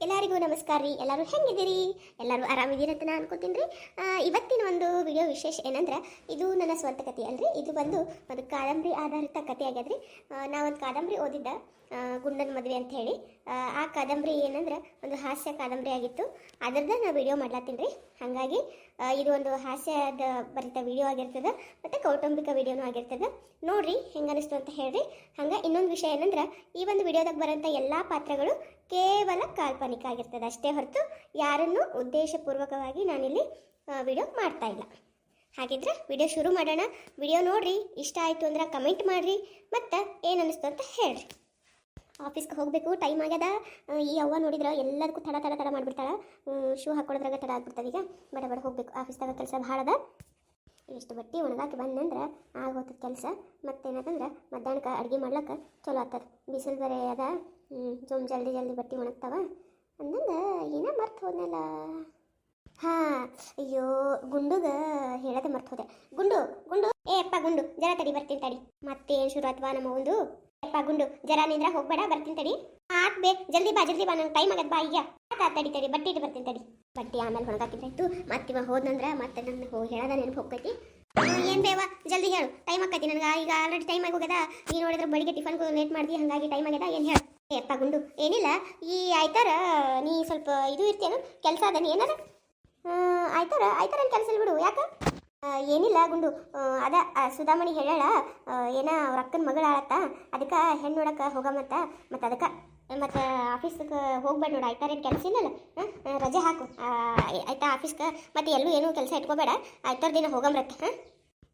ಎಲ್ಲರಿಗೂ ನಮಸ್ಕಾರ ರೀ. ಎಲ್ಲರೂ ಹೆಂಗಿದ್ದೀರಿ? ಎಲ್ಲರೂ ಆರಾಮಿದ್ದೀರಿ ಅಂತ ನಾನು ಅನ್ಕೋತೀನಿ ರೀ. ಇವತ್ತಿನ ಒಂದು ವಿಡಿಯೋ ವಿಶೇಷ ಏನಂದ್ರೆ ಇದು ನನ್ನ ಸ್ವಂತ ಕಥೆ ಅಲ್ರಿ. ಇದು ಬಂದು ಒಂದು ಕಾದಂಬರಿ ಆಧಾರಿತ ಕಥೆ ಆಗ್ಯದ್ರಿ. ನಾವೊಂದು ಕಾದಂಬರಿ ಓದಿದ್ದ ಗುಂಡನ ಮದುವೆ ಅಂತ ಹೇಳಿ. ಆ, ಕಾದಂಬರಿ ಏನಂದ್ರೆ ಒಂದು ಹಾಸ್ಯ ಕಾದಂಬರಿ ಆಗಿತ್ತು. ಅದ್ರದ್ದು ನಾ ವಿಡಿಯೋ ಮಾಡ್ಲಾತೀನಿ ರೀ. ಹಾಗಾಗಿ ಇದು ಒಂದು ಹಾಸ್ಯದ ಬರಿತ ವಿಡಿಯೋ ಆಗಿರ್ತದೆ ಮತ್ತು ಕೌಟುಂಬಿಕ ವಿಡಿಯೋನೂ ಆಗಿರ್ತದೆ. ನೋಡ್ರಿ ಹೆಂಗೆ ಅನಿಸ್ತು ಅಂತ ಹೇಳ್ರಿ. ಹಂಗೆ ಇನ್ನೊಂದು ವಿಷಯ ಏನಂದ್ರೆ ಈ ಒಂದು ವಿಡಿಯೋದಾಗ ಬರೋಂಥ ಎಲ್ಲ ಪಾತ್ರಗಳು ಕೇವಲ ಕಾಲ್ಪನಿಕ ಆಗಿರ್ತದೆ. ಅಷ್ಟೇ ಹೊರತು ಯಾರನ್ನು ಉದ್ದೇಶಪೂರ್ವಕವಾಗಿ ನಾನಿಲ್ಲಿ ವಿಡಿಯೋ ಮಾಡ್ತಾ ಇಲ್ಲ. ಹಾಗಿದ್ರೆ ವಿಡಿಯೋ ಶುರು ಮಾಡೋಣ. ವಿಡಿಯೋ ನೋಡ್ರಿ, ಇಷ್ಟ ಆಯಿತು ಅಂದ್ರೆ ಕಮೆಂಟ್ ಮಾಡಿರಿ, ಮತ್ತು ಏನು ಅನಿಸ್ತು ಅಂತ ಹೇಳ್ರಿ. ಆಫೀಸ್ಗೆ ಹೋಗಬೇಕು ಟೈಮ್ ಆಗ್ಯದ. ಈ ಅವ್ವ ನೋಡಿದ್ರೆ ಎಲ್ಲದಕ್ಕೂ ತಡ ತಡ ತಡ ಮಾಡಿಬಿಡ್ತಾಳೆ. ಶೂ ಹಾಕೊಳ್ಳೋದ್ರಾಗ ತಡ ಆಗ್ಬಿಡ್ತದೆ ಈಗ. ಬಡ ಬಡ ಹೋಗ್ಬೇಕು. ಆಫೀಸ್ದಾಗ ಕೆಲಸ ಭಾಳ ಅದ ಇಷ್ಟು ಬಟ್ಟೆ ಒಣಗಾಕಿ ಬಂದಂದ್ರೆ ಆಗ ಕೆಲಸ. ಮತ್ತೇನದಂದ್ರೆ ಮಧ್ಯಾಹ್ನಕ್ಕೆ ಅಡುಗೆ ಮಾಡ್ಲಕ್ಕೆ ಚಲೋ ಆಗ್ತದೆ ಬಿಸಿಲು ಬೇರೆ ಅದ ಜೊಮ್ ಜಲ್ದಿ ಜಲ್ದಿ ಬಟ್ಟೆ ಒಣಗ್ತಾವ. ಅಂದಂಗೆ ಏನೋ ಮರ್ತು ಹೋದ್ನಲ್ಲ. ಹಾಂ, ಅಯ್ಯೋ, ಗುಂಡುಗ ಹೇಳದೆ ಮರ್ತು ಹೋದೆ. ಗುಂಡು ಗುಂಡು. ಏ, ಅಪ್ಪ, ಗುಂಡು, ಜರ ತಡಿ, ಬರ್ತೀನಿ ತಡಿ. ಮತ್ತೇನು ಶುರು ಅಥವಾ ನಮ್ಮ ಒಂದು ಅಪ್ಪ, ಗುಂಡು, ಜರ ನಿಂದ್ರ ಹೋಗ್ಬೇಡ, ಬರ್ತೀನಿ ತಡಿ. ಆತ್ ಬೇ, ಜಲ್ದಿ ಬಾ ಜಲ್ದಿ ಬಾ, ನಂಗೆ ಟೈಮ್ ಆಗದ್ ಬಾ ಆತ, ತಡಿ ತಡಿ, ಬಟ್ಟೆ ಇಟ್ಟು ಬರ್ತೀನಿ ತಡಿ. ಬಟ್ಟೆ ಆಮೇಲೆ ಹೊಣಗಾಕಿದ್ರಾಯ್ತು ಮತ್ತೆ ಇವ ಹೋದ್ನಂದ್ರೆ ಮತ್ತೆ ನನ್ನ ಹೋಗಿ ಹೇಳದ ನೆನಪು ಹೋಗ್ತೈತಿ. ಏನು ಬೇವ ಜಲ್ದಿ ಹೇಳು. ಟೈಮ್ ಆಕೈತಿ ನನಗೆ. ಈಗ ಆಲ್ರೆಡಿ ಟೈಮ್ ಆಗಿ ಹೋಗದ ನೀ ನೋಡಿದ್ರೆ ಬೆಳಿಗ್ಗೆ ಟಿಫನ್ ಲೇಟ್ ಮಾಡ್ದಿ, ಹಾಗಾಗಿ ಟೈಮ್ ಆಗ್ಯದ. ಏನು ಹೇಳು? ಗುಂಡು. ಏನಿಲ್ಲ. ಈ ಆಯ್ತಾರ, ನೀ ಸ್ವಲ್ಪ ಇದು ಇರ್ತೇನು ಕೆಲಸ ನೀ ಏನಾರ? ಆಯ್ತಾರ ಆಯ್ತಾರ ಕೆಲಸ ಬಿಡು. ಯಾಕೆ? ಏನಿಲ್ಲ ಗುಂಡು. ಅದ ಸುಧಾಮಣಿ ಹೇಳ ಏನ ಅವ್ರ ಅಕ್ಕನ ಮಗಳ ಆಳತ್ತ ಅದಕ್ಕೆ ಹೆಣ್ಣು ನೋಡಕ್ಕೆ ಹೋಗಮತ್ತ. ಮತ್ತು ಅದಕ್ಕೆ ಮತ್ತು ಆಫೀಸ್ಗೆ ಹೋಗ್ಬೇಡ ನೋಡು ಆಯ್ತಾರೆ ಏನು ಕೆಲಸ ಇಲ್ಲಲ್ಲ ರಜೆ ಹಾಕು. ಆಯ್ತಾ ಆಫೀಸ್ಗೆ? ಮತ್ತು ಎಲ್ಲೂ ಏನೂ ಕೆಲಸ ಇಟ್ಕೋಬೇಡ. ಆಯ್ತಾರ ದಿನ ಹೋಗಂಬ್ರತ್ತೆ ಹಾಂ?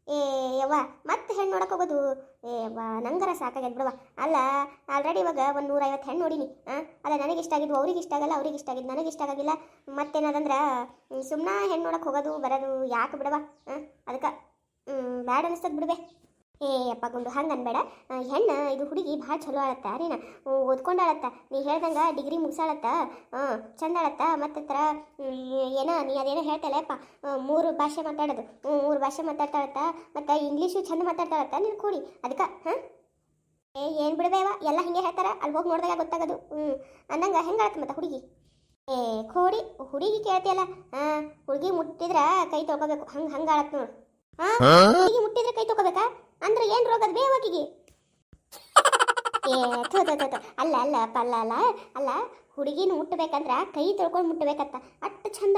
ಏ, ಯವ್ವ, ಮತ್ತೆ ಹೆಣ್ಣು ನೋಡಕ್ಕೆ ಹೋಗೋದು? ಏ, ಯವ್ವ, ನಂಗರ ಸಾಕಾಗ್ಯದ ಬಿಡವ ಅಲ್ಲ ಆಲ್ರೆಡಿ ಇವಾಗ ಒಂದು ನೂರೈವತ್ತು ಹೆಣ್ಣು ನೋಡೀನಿ, ಹಾಂ? ಅಲ್ಲ, ನನಗೆ ಇಷ್ಟ ಆಗಿದ್ವು ಅವ್ರಿಗೆ ಇಷ್ಟ ಆಗಲ್ಲ, ಅವ್ರಿಗೆ ಇಷ್ಟ ಆಗಿದ್ದು ನನಗೆ ಇಷ್ಟ ಆಗಿಲ್ಲ. ಮತ್ತೇನದಂದ್ರೆ ಸುಮ್ಮನೆ ಹೆಣ್ಣು ನೋಡಕ್ಕೆ ಹೋಗೋದು, ಬರೋದು ಯಾಕೆ ಬಿಡವ ಹಾಂ? ಅದಕ್ಕೆ ಬ್ಯಾಡ ಅನಿಸ್ತದ ಬಿಡ್ಬೆ ಏ ಅಪ್ಪ ಗುಂಡು ಹಂಗೆ ಅನ್ಬೇಡ. ಹೆಣ್ಣ ಇದು ಹುಡುಗಿ ಭಾಳ ಚಲೋ ಆಳತ್ತ ರೀನ? ಓದ್ಕೊಂಡಾಳತ್ತ ನೀ ಹೇಳ್ದಂಗೆ ಡಿಗ್ರಿ ಮುಗಿಸಾಳತ್ತ? ಹಾಂ ಚಂದ ಆಳತ್ತ? ಮತ್ತೆ ಥರ ಏನೋ ನೀ ಅದೇನೋ ಹೇಳ್ತಲ್ಲಪ್ಪ ಮೂರು ಭಾಷೆ ಮಾತಾಡೋದು. ಮೂರು ಭಾಷೆ ಮಾತಾಡ್ತಾಳತ್ತ? ಮತ್ತು ಇಂಗ್ಲೀಷು ಚಂದ ಮಾತಾಡ್ತಾಳತ್ತ? ನೀನು ಕೂಡಿ. ಅದಕ್ಕೆ ಹಾಂ? ಏ ಏನು ಬಿಡಬೇವ ಎಲ್ಲ ಹಿಂಗೆ ಹೇಳ್ತಾರ? ಅಲ್ಲಿ ಹೋಗಿ ನೋಡಿದಾಗ ಗೊತ್ತಾಗೋದು. ಹ್ಞೂ ಅನ್ನಂಗೆ ಹೆಂಗೆ ಆಳತ್ತ ಮತ್ತೆ ಹುಡುಗಿ? ಏ ಕೋಡಿ ಹುಡುಗಿ ಕೇಳ್ತಿಯಲ್ಲ? ಹಾಂ ಹುಡುಗಿ ಮುಟ್ಟಿದ್ರೆ ಕೈ ತೊಗೋಬೇಕು ಹಂಗೆ ಹಂಗೆ ಆಳತ್ತ ನೋಡು. ಹಾಂ? ಹುಡುಗಿ ಮುಟ್ಟಿದ್ರೆ ಕೈ ತೊಗೋಬೇಕಾ ಅಂದ್ರೆ ಏನು ರೋಗದ ಬೇವಾಕಿಗೆ ಏ, ಥೋ. ಅಲ್ಲ ಅಲ್ಲ, ಪಲ್ಲ, ಅಲ್ಲ ಅಲ್ಲ, ಹುಡುಗಿನ ಮುಟ್ಟಬೇಕಂದ್ರ ಕೈ ತೊಳ್ಕೊಂಡು ಮುಟ್ಟಬೇಕತ್ತ ಅಷ್ಟು ಚಂದ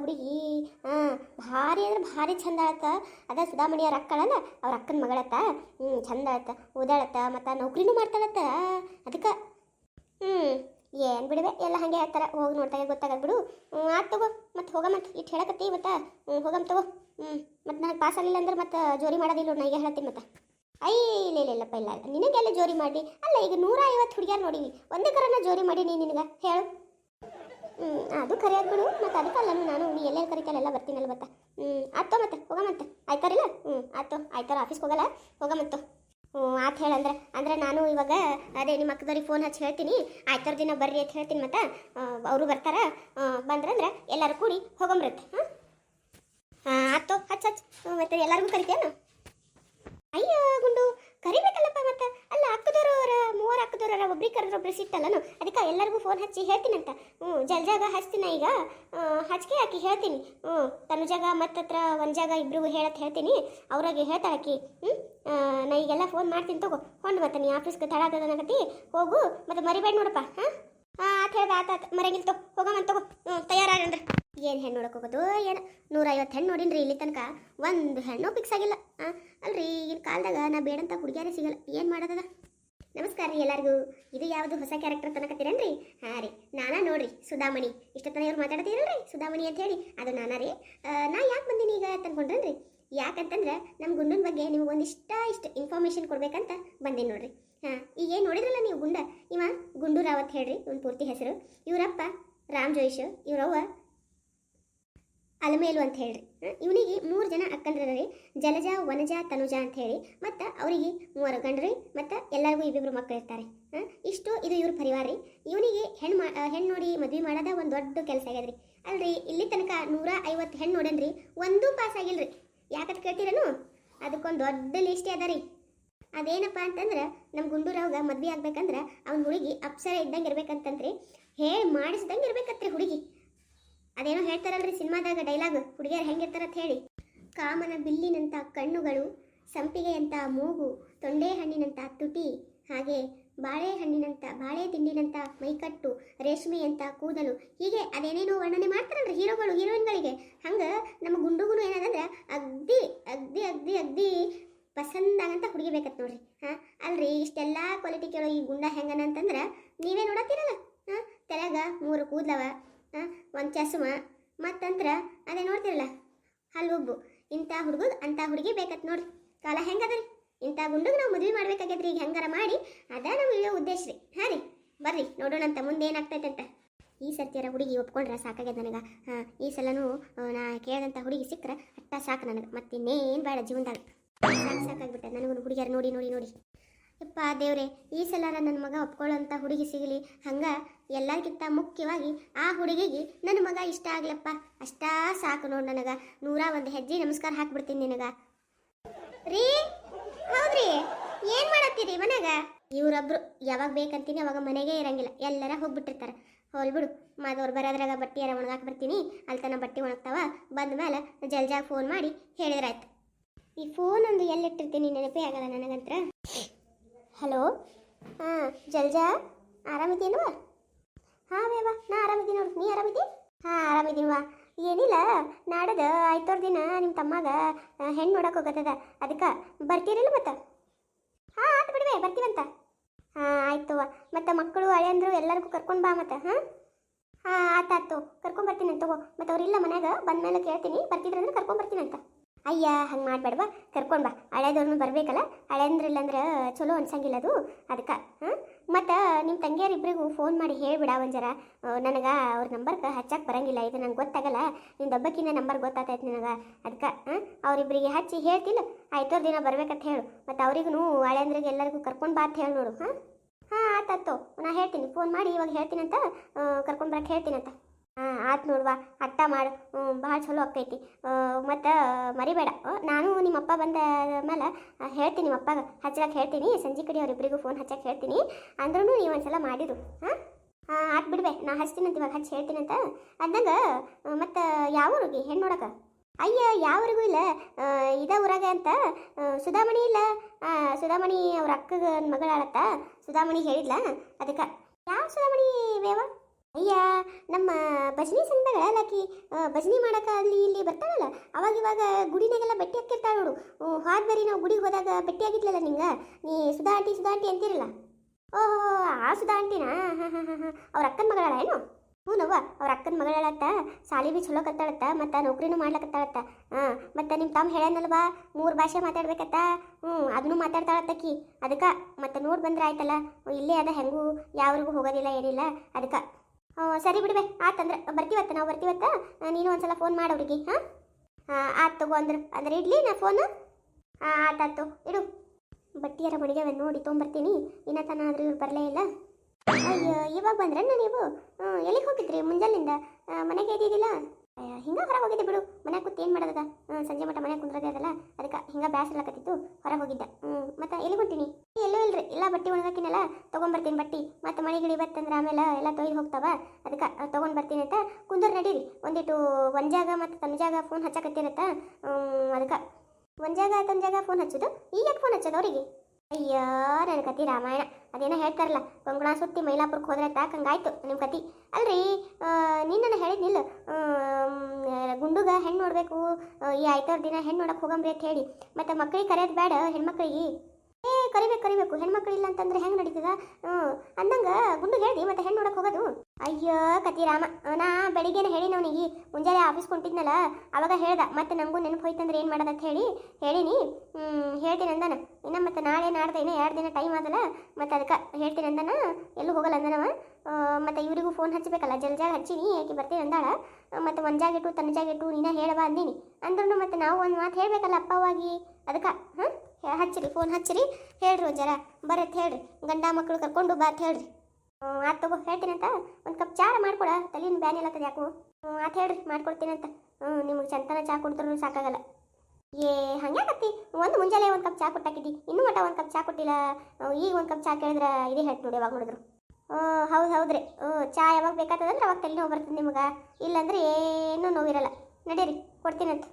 ಹುಡುಗಿ. ಹಾಂ, ಭಾರಿ ಅಂದ್ರೆ ಭಾರಿ ಚಂದ ಆಳತ್ತ. ಅದ ಸುಧಾಮಣಿ ಅವ್ರ ಅಕ್ಕಳಲ್ಲ, ಅವ್ರ ಅಕ್ಕನ ಮಗಳತ್ತ. ಹ್ಞೂ ಚಂದ ಆಳತ್ತ, ಓದಾಳತ್ತ, ಮತ್ತು ನೌಕರಿನೂ ಮಾಡ್ತಾಳತ್ತ. ಅದಕ್ಕೆ ಹ್ಞೂ ಏನು ಬಿಡುವೆ ಎಲ್ಲ ಹಾಗೆ ಹೇಳ್ತಾರೆ. ಹೋಗಿ ನೋಡ್ದಾಗ ಗೊತ್ತಾಗಲ್ಲ ಬಿಡು. ಆಯ್ತು ತಗೋ. ಮತ್ತೆ ಹೋಗ ಮತ್ತೆ ಇಟ್ಟು ಹೇಳಕತ್ತಿ ಮತ್ತೆ. ಹೋಗಮ್ ತಗೋ. ಹ್ಞೂ ಮತ್ತೆ ನನಗೆ ಪಾಸ್ ಆಗಲಿಲ್ಲ ಅಂದ್ರೆ ಮತ್ತೆ ಜೋರಿ ಮಾಡೋದಿಲ್ಲ ನೋಡು, ನಾ ಈಗ ಹೇಳ್ತೀನಿ ಮತ್ತೆ. ಐ ಇಲ್ಲ ಇಲ್ಲ ಇಲ್ಲಪ್ಪ ಇಲ್ಲ ನಿನಗೆಲ್ಲ ಜೋರಿ ಮಾಡಿ ಅಲ್ಲ ಈಗ ನೂರ ಐವತ್ತು ಹುಡುಗಿಯರು ನೋಡೀನಿ ಒಂದೇ ಕರನ ಜೋರಿ ಮಾಡಿ ನೀ ನಿನಗೆ. ಹೇಳು. ಹ್ಞೂ ಅದು ಕರೆಯೋದು ಬಿಡು. ಮತ್ತು ಅದಕ್ಕಲ್ಲ ನಾನು ನೀ ಎಲ್ಲೆಲ್ಲಿ ಕರಿತಲ್ಲ ಬರ್ತೀನಲ್ಲ ಮತ್ತೆ. ಹ್ಞೂ ಆಯ್ತು ಮತ್ತೆ. ಅಂತ. ಆಯ್ತಾರಿಲ್ಲ? ಹ್ಞೂ ಆಯ್ತು ಆಯ್ತಾರ ಆಫೀಸ್ಗೆ ಹೋಗಲ್ಲ? ಹೋಗಮ್ಮ ಮತ್ತು ಹ್ಞೂ ಆತು ಹೇಳಂದ್ರೆ ಅಂದ್ರೆ ನಾನು ಇವಾಗ, ಅದೇ ನಿಮ್ಮ ಅಕ್ಕದವ್ರಿಗೆ ಫೋನ್ ಹಚ್ಚಿ ಹೇಳ್ತೀನಿ. ಆಯ್ತಾರ ದಿನ ಬರ್ರಿ ಅಂತ ಹೇಳ್ತೀನಿ ಮತ್ತೆ ಅವರು ಬರ್ತಾರ ಬಂದ್ರಂದ್ರೆ ಎಲ್ಲರೂ ಕೂಡಿ ಹೋಗಂಬ್ರತ್ತೆ ಹಾಂ ಹಾಂ ಆಯ್ತು ಹಚ್ಚ ಹಚ್ಚ ಮತ್ತೆ ಎಲ್ಲರಿಗೂ ಕರಿತೇನು? ಅಯ್ಯ ಗುಂಡು, ಕರಿಬೇಕಲ್ಲಪ್ಪ ಮತ್ತೆ? ಅಲ್ಲ ಅಕ್ಕದವ್ರು ಅವರ ಮೂವರು ಅಕ್ಕದವ್ರ ಒಬ್ರಿಗೆ ಕರೆದ್ರೆ ಒಬ್ರು ಸಿಟ್ಟಲ್ಲನು? ಅದಕ್ಕೆ ಎಲ್ಲರಿಗೂ ಫೋನ್ ಹಚ್ಚಿ ಹೇಳ್ತೀನಂತ. ಹ್ಞೂ ಜಲ್ಜಾಗ ಹಚ್ತೀನ ಈಗ? ಹಚ್ಕೆ ಹಾಕಿ ಹೇಳ್ತೀನಿ. ಹ್ಞೂ ತನ್ನ ಜಾಗ ಮತ್ತತ್ರ ಒಂದು ಜಾಗ ಇಬ್ಬರಿಗೂ ಹೇಳತ್ ಹೇಳ್ತೀನಿ. ಅವ್ರಾಗೆ ಹೇಳ್ತಾ ಆಕಿ ಹ್ಞೂ ನಾ ಈಗೆಲ್ಲ ಫೋನ್ ಮಾಡ್ತೀನಿ ತಗೋ. ಹೊಂಡು ಮತ್ತೆ, ನೀ ಆಫೀಸ್ಗೆ ತಡ ಆಗ್ತದನಕತಿ ಹೋಗು, ಮತ್ತೆ ಮರಿಬೇಡ ನೋಡಪ್ಪ, ಹಾಂ? ಹಾಂ ಆತ ಹೇಳ್ದೆ, ಆತ ಆತ. ಮರೆಗಿಲ್ ತಗೋ ಹೋಗಮ್ಮ ತಗೋ. ಹ್ಞೂ ತಯಾರಾಗಂದ್ರೆ ಏನು ಹೆಣ್ಣು ನೋಡಕ್ಕೆ ಹೋಗೋದು, ಏನು? ನೂರೈವತ್ತು ಹೆಣ್ಣು ನೋಡಿನ್ರಿ ಇಲ್ಲಿ ತನಕ. ಒಂದು ಹೆಣ್ಣು ಫಿಕ್ಸ್ ಆಗಿಲ್ಲ. ಹಾಂ ಅಲ್ರಿ, ಈಗಿನ ಕಾಲದಾಗ ನಾ ಬೇಡಂತ ಹುಡುಗಿಯಾರೇ ಸಿಗಲ್ಲ. ಏನು ಮಾಡೋದದ? ನಮಸ್ಕಾರ ರೀ ಎಲ್ಲರಿಗೂ. ಇದು ಯಾವುದು ಹೊಸ ಕ್ಯಾರೆಕ್ಟರ್ ತನಕತ್ತೀರೇನ್ರಿ ಹಾಂ ರೀ, ನಾನಾ ನೋಡ್ರಿ, ಸುಧಾಮಣಿ. ಇಷ್ಟೊತ್ತನ ಇವ್ರು ಮಾತಾಡ್ತೀರಲ್ರಿ ಸುಧಾಮಣಿ ಅಂತ ಹೇಳಿ. ಅದು ನಾನಾ ರೀ. ನಾ ಯಾಕೆ ಬಂದೀನಿ ಈಗ ತಂದ್ಕೊಂಡ್ರಿ ಯಾಕಂತಂದ್ರೆ ನಮ್ಮ ಗುಂಡನ ಬಗ್ಗೆ ನಿಮ್ಗೆ ಒಂದಿಷ್ಟ ಇಷ್ಟು ಇನ್ಫಾರ್ಮೇಷನ್ ಕೊಡ್ಬೇಕಂತ ಬಂದೀನಿ ನೋಡ್ರಿ. ಹಾಂ, ಈಗ ಏನು ನೋಡಿದ್ರಲ್ಲ ನೀವು ಗುಂಡ? ಇವ ಗುಂಡು ರಾವತ್ ಹೇಳ್ರಿ, ಇವ್ನ ಪೂರ್ತಿ ಹೆಸರು. ಇವರಪ್ಪ ರಾಮ್ ಜೋಯಿಶ್, ಇವರವ್ವ ಅಲಮೇಲು ಅಂತ ಹೇಳ್ರಿ. ಇವನಿಗೆ ಮೂರು ಜನ ಅಕ್ಕಂದ್ರಿ ಜಲಜ, ವನಜ, ತನುಜ ಅಂತ ಹೇಳಿ, ಮತ್ತು ಅವರಿಗೆ ಮೂವರು ಗಂಡ್ರಿ, ಮತ್ತು ಎಲ್ಲರಿಗೂ ಇಬ್ಬಿಬ್ಬರು ಮಕ್ಕಳು ಇರ್ತಾರೆ. ಇಷ್ಟು ಇದು ಇವ್ರ ಪರಿವಾರ ರೀ. ಇವನಿಗೆ ಹೆಣ್ಣು ಹೆಣ್ಣು ನೋಡಿ ಮದುವೆ ಮಾಡೋದ ಒಂದು ದೊಡ್ಡ ಕೆಲಸ ಆಗ್ಯದ್ರಿ. ಅಲ್ರಿ, ಇಲ್ಲಿ ತನಕ ನೂರ ಐವತ್ತು ಹೆಣ್ಣು ನೋಡನ್ರಿ, ಒಂದೂ ಪಾಸ್ ಆಗಿಲ್ರಿ. ಯಾಕಂತ ಕೇಳ್ತೀರೇನು? ಅದಕ್ಕೊಂದು ದೊಡ್ಡ ಲಿಸ್ಟೇ ಅದ ರೀ. ಅದೇನಪ್ಪ ಅಂತಂದ್ರೆ ನಮ್ಮ ಗುಂಡೂರಾವ್ಗ ಮದುವೆ ಆಗ್ಬೇಕಂದ್ರೆ ಅವ್ನ ಹುಡುಗಿ ಅಪ್ಸರ ಇದ್ದಂಗೆ ಇರ್ಬೇಕಂತಂತ್ರಿ, ಹೇಳಿ ಮಾಡಿಸ್ದಂಗೆ ಇರ್ಬೇಕತ್ರಿ ಹುಡುಗಿ. ಅದೇನೋ ಹೇಳ್ತಾರಲ್ರಿ ಸಿನಿಮಾದಾಗ. ಡೈಲಾಗ್ ಹುಡುಗಿಯರು ಹೆಂಗಿರ್ತಾರಂತ ಹೇಳಿ. ಕಾಮನ ಬಿಲ್ಲಿನಂಥ ಕಣ್ಣುಗಳು ಸಂಪಿಗೆಯಂಥ ಮೂಗು, ತೊಂಡೆ ಹಣ್ಣಿನಂಥ ತುಟಿ, ಹಾಗೆ ಬಾಳೆಹಣ್ಣಿನಂಥ ಬಾಳೆ ತಿಂಡಿನಂಥ ಮೈಕಟ್ಟು ರೇಷ್ಮೆಯಂಥ ಕೂದಲು. ಹೀಗೆ ಅದೇನೇನೋ ವರ್ಣನೆ ಮಾಡ್ತಾರಲ್ರಿ ಹೀರೋಗಳು, ಹೀರೋಯಿನ್ಗಳಿಗೆ. ಹಂಗೆ ನಮ್ಮ ಗುಂಡುಗುನು ಏನದಂದ್ರೆ ಅಗ್ದಿ ಅಗ್ದಿ ಅಗ್ದಿ ಅಗ್ದಿ ಪಸಂದಾಗಂತ ಹುಡುಗಿ ಬೇಕತ್ ನೋಡ್ರಿ. ಹಾಂ, ಅಲ್ರಿ ಇಷ್ಟೆಲ್ಲ ಕ್ವಾಲಿಟಿ ಕೇಳೋ ಈ ಗುಂಡ ಹೆಂಗನ ಅಂತಂದ್ರೆ ನೀವೇ ನೋಡತ್ತೀರಲ್ಲ. ಹಾಂ ತಲೆಗ ಮೂರು ಕೂದಲವ, ಹಾಂ, ಒಂದು ಚಸ್ಮ ಮತ್ತಂತ್ರ ಅದೇ ನೋಡ್ತಿರಲ್ಲ ಹಲ್ವುಬ್ಬು ಇಂಥ ಹುಡುಗ ಅಂಥ ಹುಡುಗಿ ಬೇಕತ್ ನೋಡ್ರಿ. ಕಾಲ ಹೆಂಗದ್ರಿ? ಇಂಥ ಗುಂಡುಗೆ ನಾವು ಮದುವೆ ಮಾಡ್ಬೇಕಾಗ್ಯದ್ರಿ ಈಗ ಹೆಂಗಾರ ಮಾಡಿ, ಅದ ನಮ್ಮ ಇಲ್ಲೋ ಉದ್ದೇಶ ರೀ. ಹಾಂ ರೀ, ಬರ್ರಿ ನೋಡೋಣಂತ ಮುಂದೆ ಏನಾಗ್ತೈತೆ ಅಂತ. ಈ ಸರ್ತಿಯರ ಹುಡುಗಿ ಒಪ್ಕೊಂಡ್ರೆ ಸಾಕಾಗ್ಯದ ನನಗೆ. ಹಾಂ, ಈ ಸಲನೂ ನಾ ಕೇಳಿದಂಥ ಹುಡುಗಿ ಸಿಕ್ಕರೆ ಅಟ್ಟ ಸಾಕು ನನಗೆ. ಮತ್ತಿನ್ನೇನು ಬೇಡ ಜೀವನದಾಗ. ಸಾಕು ಸಾಕಾಗ್ಬಿಟ್ಟೆ ನನಗೂ ಹುಡುಗಿಯರು ನೋಡಿ ನೋಡಿ ನೋಡಿ. ಯಪ್ಪ ದೇವ್ರೆ, ಈ ಸಲ ನನ್ನ ಮಗ ಒಪ್ಕೊಳ್ಳೋಂಥ ಹುಡುಗಿ ಸಿಗಲಿ. ಹಂಗ ಎಲ್ಲರಿಗಿಂತ ಮುಖ್ಯವಾಗಿ ಆ ಹುಡುಗಿಗೆ ನನ್ನ ಮಗ ಇಷ್ಟ ಆಗ್ಲಪ್ಪ. ಅಷ್ಟಾ ಸಾಕು ನೋಡಿ ನನಗೆ. ನೂರ ಒಂದು ಹೆಜ್ಜೆ ನಮಸ್ಕಾರ ಹಾಕ್ಬಿಡ್ತೀನಿ ನಿನಗ. ರೀ, ಹೌದ್ರಿ? ಏನು ಮಾಡತ್ತೀರಿ ಮನೆಗೆ ಇವ್ರೊಬ್ರು ಯಾವಾಗ ಬೇಕಂತೀನಿ ಅವಾಗ ಮನೆಗೆ ಇರಂಗಿಲ್ಲ. ಎಲ್ಲರ ಹೋಗ್ಬಿಟ್ಟಿರ್ತಾರೆ. ಹೋಲ್ ಬಿಡು. ಮಾದವ್ರು ಬರೋದ್ರಾಗ ಬಟ್ಟೆ ಯಾರ ಒಣಗಾಕ್ ಬರ್ತೀನಿ. ಅಲ್ಲಿ ತನ ಬಟ್ಟೆ ಒಣಗ್ತಾವ. ಬಂದ ಮೇಲೆ ಜಲ್ಜಾಗ ಫೋನ್ ಮಾಡಿ ಹೇಳಿದ್ರಾಯ್ತು. ಈ ಫೋನ್ ಒಂದು ಎಲ್ಲಿಟ್ಟಿರ್ತೀನಿ ನೆನಪೇ ಆಗಲ್ಲ ನನಗಂತ್ರ. ಹಲೋ? ಹಾಂ, ಜಲ್ಜಾ ಆರಾಮಿದ್ದೀನವ ಹಾಂ, ಬೇವ, ನಾ ಆರಾಮಿದ್ದೀನಿ ನೋಡಿ. ನೀ ಆರಾಮಿದ್ದಿ? ಹಾಂ ಆರಾಮಿದ್ದೀನಿವಾ ಏನಿಲ್ಲ, ನಾಡದ ಆಯ್ತೋರ್ ದಿನ ನಿಮ್ಮ ತಮ್ಮಗ ಹೆಣ್ಣು ನೋಡಕ್ಕೆ ಹೋಗತ್ತದ. ಅದಕ್ಕೆ ಬರ್ತೀರಿಲ್ಲ ಮತ್ತೆ? ಹಾಂ, ಆತು ಬಿಡುವೆ, ಬರ್ತೀವಂತ. ಹಾಂ ಆಯ್ತವ ಮತ್ತು ಮಕ್ಕಳು, ಹಳೆಯಂದ್ರು ಎಲ್ಲರಿಗೂ ಕರ್ಕೊಂಡು ಬಾ ಮತ್ತೆ, ಹಾಂ? ಹಾಂ ಕರ್ಕೊಂಡು ಬರ್ತೀನಿ ಅಂತ ತಗೋ. ಮತ್ತು ಅವ್ರಿಲ್ಲ ಮನ್ಯಾಗ, ಬಂದ್ಮೇಲೆ ಕೇಳ್ತೀನಿ. ಬರ್ತಿದ್ರಂದ್ರೆ ಅಂತ ಅಯ್ಯ, ಹಂಗೆ ಮಾಡ್ಬೇಡವಾ? ಕರ್ಕೊಂಡು ಬಾ. ಹಳೆದವ್ರನ್ನ ಬರಬೇಕಲ್ಲ? ಹಳೆಯಂದ್ರಿಲ್ಲ ಅಂದ್ರೆ ಚಲೋ ಅನ್ಸಂಗಿಲ್ಲ ಅದು ಅದಕ್ಕೆ ಹಾಂ? ಮತ್ತು ನಿಮ್ಮ ತಂಗಿಯರಿಬ್ಬರಿಗೂ ಫೋನ್ ಮಾಡಿ ಹೇಳಿಬಿಡ ಒಂದು ಜರ ನನಗೆ ಅವ್ರ ನಂಬರ್ಗೆ ಹಚ್ಚಕ್ಕೆ ಬರಂಗಿಲ್ಲ. ಇದು ನಂಗೆ ಗೊತ್ತಾಗಲ್ಲ. ನಿಮ್ಮ ದಬ್ಬಕ್ಕಿಂತ ನಂಬರ್ ಗೊತ್ತಾತೈತೆ ನನಗೆ. ಅದಕ್ಕೆ ಹಾಂ? ಅವರಿಬ್ಬರಿಗೆ ಹಚ್ಚಿ ಹೇಳ್ತಿಲ್ಲ. ಆಯ್ತೋರ್ ದಿನ ಬರ್ಬೇಕಂತ ಹೇಳು. ಮತ್ತು ಅವ್ರಿಗೂ ಹಳೇಂದ್ರಿಗೆ ಎಲ್ಲರಿಗೂ ಕರ್ಕೊಂಡು ಬಾ ಅಂತ ಹೇಳಿ ನೋಡು, ಹಾಂ? ಹಾಂ ಆತತ್ತು ನಾ ಹೇಳ್ತೀನಿ. ಫೋನ್ ಮಾಡಿ ಇವಾಗ ಹೇಳ್ತೀನಂತ ಕರ್ಕೊಂಡು ಬರಕ್ಕೆ ಹೇಳ್ತೀನಂತ. ಹಾಂ ಆತು ನೋಡುವ ಅಟ್ಟ ಮಾಡು. ಭಾಳ ಚಲೋ ಆಕೈತಿ ಮತ್ತು, ಮರಿಬೇಡ. ನಾನು ನಿಮ್ಮಪ್ಪ ಬಂದ ಮೇಲೆ ಹೇಳ್ತೀನಿ ನಿಮ್ಮಪ್ಪಗೆ ಹಚ್ಚಕ್ಕೆ ಹೇಳ್ತೀನಿ. ಸಂಜೆ ಕಡೆ ಅವರಿಬ್ಬರಿಗೂ ಫೋನ್ ಹಚ್ಚಕ್ಕೆ ಹೇಳ್ತೀನಿ. ಅಂದ್ರೂ ನೀವು ಒಂದ್ಸಲ ಮಾಡಿದ್ರು ಹಾಂ? ಹಾಂ ಬಿಡ್ಬೇ ಬಿಡ್ಬೆ ನಾ ಹಚ್ತೀನಂತ ಇವಾಗ ಹಚ್ಚಿ ಹೇಳ್ತೀನಂತ ಅಂದಾಗ ಮತ್ತು, ಯಾವ ಊರಿಗೆ? ಹೆಣ್ಣು ನೋಡಕ್ಕೆ ಅಯ್ಯ ಯಾವರಿಗೂ ಇಲ್ಲ. ಇದ ಊರಾಗ ಅಂತ ಸುಧಾಮಣಿ ಇಲ್ಲ. ಸುಧಾಮಣಿ ಅವ್ರ ಅಕ್ಕಗ ಮಗಳಾಳತ್ತ. ಸುಧಾಮಣಿ ಹೇಳಿದ್ಲ ಅದಕ್ಕೆ. ಯಾವ ಸುಧಾಮಣಿ ಬೇವ? ಅಯ್ಯ, ನಮ್ಮ ಭಜನಿ ಸಂಘದಾಗ ಅಲ್ಲಾಕಿ ಭಜನಿ ಮಾಡಕ್ಕೆ ಅಲ್ಲಿ ಇಲ್ಲಿ ಬರ್ತಾಳಲ್ಲ? ಅವಾಗ ಇವಾಗ ಗುಡಿನಾಗೆಲ್ಲ ಬೆಟ್ಟಿ ಹಾಕಿರ್ತಾಳ ನೋಡು. ಹಾದ್ ಬರಿ ನಾವು ಗುಡಿಗೆ ಹೋದಾಗ ಬೆಟ್ಟಿ ಆಗಿದ್ಲಲ್ಲ ನಿಂಗೆ? ನೀ ಸುಧಾ ಆಂಟಿ ಸುಧಾ ಆಂಟಿ ಅಂತಿರಲ್ಲ? ಓಹೋ, ಆ ಸುಧಾ ಆಂಟಿನಾ? ಹಾಂ ಹಾಂ ಹಾಂ ಹಾಂ ಅವ್ರ ಅಕ್ಕನ ಮಗಳಾಳ ಏನು? ಹ್ಞೂ ನವ್ವ, ಅವ್ರ ಅಕ್ಕನ ಮಗಳತ್ತ ಸಾಲಿ ಬಿ ಚಲೋ ಕತ್ತಾಳತ್ತ ಮತ್ತು ನೌಕರಿನೂ ಮಾಡ್ಲಕತ್ತಾಳತ್ತ ಹಾಂ, ಮತ್ತು ನಿಮ್ಮ ತಮ್ಮ ಹೇಳ್ಯಾನಲ್ವಾ ಮೂರು ಭಾಷೆ ಮಾತಾಡ್ಬೇಕತ್ತ? ಹ್ಞೂ, ಅದನ್ನು ಮಾತಾಡ್ತಾಳತ್ತಕ್ಕಿ ಅದಕ್ಕೆ, ಮತ್ತು ನೋಡಿ ಬಂದ್ರೆ ಆಯ್ತಲ್ಲ? ಇಲ್ಲೇ ಅದ ಹೆಂಗೂ, ಯಾವ್ರಿಗೂ ಹೋಗೋದಿಲ್ಲ, ಏನಿಲ್ಲ. ಅದಕ್ಕೆ. ಸರಿ ಬಿಡುವೆ ಆತಂದ್ರೆ, ಬರ್ತೀವತ್ತ ನಾವು, ಬರ್ತೀವತ್ತ? ನೀನು ಒಂದ್ಸಲ ಫೋನ್ ಮಾಡು ಅವ್ರಿಗೆ, ಹಾಂ? ಆತು ತಗೋ ಅಂದ್ರೆ. ಅಂದ್ರೆ ಇಡ್ಲಿ ನಾ ಫೋನು ಹಾಂ ಆತಾತು ಇಡು. ಬಟ್ಟಿಯರ ಮಡಿಗೆವೆ ನೋಡಿ ತೊಗೊಂಬರ್ತೀನಿ. ಇನ್ನ ತನ ಆದ್ರೆ ಇವ್ರು ಬರಲೇ ಇಲ್ಲ. ಅಯ್ಯೋ, ಇವಾಗ ಬಂದ್ರೆ ನೀವು? ಎಲ್ಲಿಗೆ ಹೋಗಿದ್ರಿ ಮುಂಜಾನಿಂದ ಮನೆಗೆ ಇದ್ದಿದ್ದಿಲ್ಲ ಹಿಂಗೆ ಹೊರಗೆ ಹೋಗಿದ್ದೆ ಬಿಡು. ಮನ್ಯಾಗ ಕೂತ್ ಏನು ಮಾಡೋದದ? ಸಂಜೆ ಮಟ್ಟ ಮನ್ಯಾಗ ಕುಂದ್ರದೇ ಅದಲ್ಲ, ಅದಕ್ಕೆ ಹಿಂಗೆ ಬ್ಯಾಸರ್ಲಕತ್ತಿತ್ತು, ಹೊರಗೆ ಹೋಗಿದ್ದೆ. ಮತ್ತೆ ಎಲ್ಲಿ ಹೊಂಟೀನಿ ಎಲ್ಲೂ ಇಲ್ರಿ ಎಲ್ಲ ಬಟ್ಟೆ ಒಣಗಾಕಿನೆಲ್ಲ, ತೊಗೊಂಬರ್ತೀನಿ ಬಟ್ಟಿ. ಮತ್ತು ಮನೆ ಗಿಡಿ ಬತ್ತಂದ್ರೆ ಆಮೇಲೆ ಎಲ್ಲ ತೊಯ್ದು ಹೋಗ್ತಾವ, ಅದಕ್ಕೆ ತೊಗೊಂಡು ಬರ್ತೀನಿ ಅಂತ ಕುಂದೂರು ನಡೀರಿ. ಒಂದಿಟ್ಟು ಒಂಜಾಗ ಮತ್ತು ಜಾಗ ಫೋನ್ ಹಚ್ಚಕತ್ತಿರತ್ತ ಅದಕ್ಕೆ ಒಂಜಾಗ ತಮ್ಜಾಗ ಫೋನ್ ಹಚ್ಚೋದು ಈಗ ಫೋನ್ ಹಚ್ಚೋದು ಅವರಿಗೆ? ಅಯ್ಯೋ, ನನ್ನ ಕತಿ ರಾಮಾಯಣ. ಅದೇನೋ ಹೇಳ್ತಾರಲ್ಲ ಕೊಂಗುಣ ಸುತ್ತಿ ಮೈಲಾಪುರಕ್ಕೆ ಹೋದ್ರೆ ತಾಕಂಗಾಯ್ತು ನಿಮ್ಮ ಕತಿ. ಅಲ್ರಿ ನಿನ್ನ ಹೇಳಿದ್ನಿಲ್ಲ ಗುಂಡುಗ ಹೆಣ್ಣು ನೋಡಬೇಕು. ಈ ಆಯ್ತವ್ರ ದಿನ ಹೆಣ್ಣು ನೋಡಕ್ಕೆ ಹೋಗಂಬ್ರಿ ಅಂತ ಹೇಳಿ. ಮತ್ತು ಮಕ್ಕಳಿಗೆ ಕರೆಯೋದು ಬೇಡ ಹೆಣ್ಮಕ್ಳಿಗೆ. ಕರಿಬೇಕು ಕರಿಬೇಕು. ಹೆಣ್ಮಕ್ಳಿಲ್ಲ ಅಂತಂದ್ರೆ ಹೆಂಗೆ ನಡೀತದ? ಅಂದಂಗ ಗುಂಡು ಹೇಳ್ದಿ, ಮತ್ತೆ ಹೆಣ್ಣು ನೋಡಕ್ಕೆ ಹೋಗೋದು. ಅಯ್ಯೋ, ಕತಿ ರಾಮ. ನಾ ಬೆಳಿಗ್ಗೆನೆ ಹೇಳಿ ಅವನಿಗೆ. ಮುಂಜಾನೆ ಆಫೀಸ್ ಕೊಂಟಿದ್ನಲ್ಲ ಅವಾಗ ಹೇಳ್ದ. ಮತ್ತೆ ನನಗೂ ನೆನಪು ಹೋಯ್ತಂದ್ರೆ ಏನು ಮಾಡೋದಂತ ಹೇಳಿ, ಹೇಳಿನಿ. ಹೇಳ್ತೀನಿ ಅಂದನ. ಇನ್ನ ಮತ್ತೆ ನಾಳೆ ನಾಡ್ದೆ ಇನ್ನೂ ಎರಡು ದಿನ ಟೈಮ್ ಆದಲ್ಲ ಮತ್ತೆ ಅದಕ್ಕೆ ಹೇಳ್ತೀನಿ ಅಂದನ. ಎಲ್ಲೂ ಹೋಗಲ್ಲ ಅಂದನವ ಮತ್ತೆ ಇವರಿಗೂ ಫೋನ್ ಹಚ್ಚಬೇಕಲ್ಲ ಜಲ್ಜಾಗ ಹಚ್ಚಿನಿ ಯಾಕೆ ಬರ್ತೀನಿ ಅಂದಾಳ. ಮತ್ತೆ ಜಾಗ ಇಟ್ಟು ನೀನ ಹೇಳವಾ ಅಂದೀನಿ. ಅಂದ್ರೂ ಮತ್ತೆ ನಾವು ಒಂದು ಮಾತು ಹೇಳಬೇಕಲ್ಲ ಅಪ್ಪವಾಗಿ ಅದಕ್ಕೆ ಹಾಂ ಹಚ್ಚಿರಿ ಫೋನ್ ಹಚ್ಚಿರಿ. ಹೇಳ್ರಿ ಒಂದು ಜರ. ಬರತ್ ಹೇಳ್ರಿ. ಗಂಡ ಮಕ್ಕಳು ಕರ್ಕೊಂಡು ಬಾ ಅಂತ ಹೇಳ್ರಿ. ಹ್ಞೂ ಆತು ತಗೋ ಹೇಳ್ತೀನಂತ ಒಂದು ಕಪ್ ಚಾರ ಮಾಡ್ಕೊಡ. ತಲೆನ ಬ್ಯಾನಿ ಇಲ್ಲತ್ತದ ಯಾಕೋ. ಹ್ಞೂ ಆತು ಹೇಳ್ರಿ ಮಾಡ್ಕೊಡ್ತೀನಂತ ಹ್ಞೂ ನಿಮ್ಗೆ ಚಂತನ ಚಾ ಕುಡಿದ್ರೂ ಸಾಕಾಗಲ್ಲ. ಏ, ಹಂಗ್ಯಾಕತ್ತಿ? ಒಂದು ಮುಂಜಾನೆ ಒಂದು ಕಪ್ ಚಾ ಕೊಟ್ಟಾಕಿದ್ದಿ. ಇನ್ನೂ ಮಟ್ಟ ಒಂದು ಕಪ್ ಚಾ ಕೊಟ್ಟಿಲ್ಲ. ಈಗ ಒಂದು ಕಪ್ ಚಾ ಕೇಳಿದ್ರೆ ಇದೇ ಹೇಳ್ತು ನೋಡಿ ಯಾವಾಗ ನೋಡಿದ್ರು. ಹೌದು, ಹೌದ್ರಿ. ಹ್ಞೂ ಚಾ ಯಾವಾಗ ಬೇಕಾಗ್ತದಂದ್ರೆ ಅವಾಗ ತಲೆನೋವು ಬರ್ತದೆ ನಿಮ್ಗೆ. ಇಲ್ಲಾಂದ್ರೆ ಏನೂ ನೋವಿರಲ್ಲ. ನಡೀರಿ ಕೊಡ್ತೀನಂತ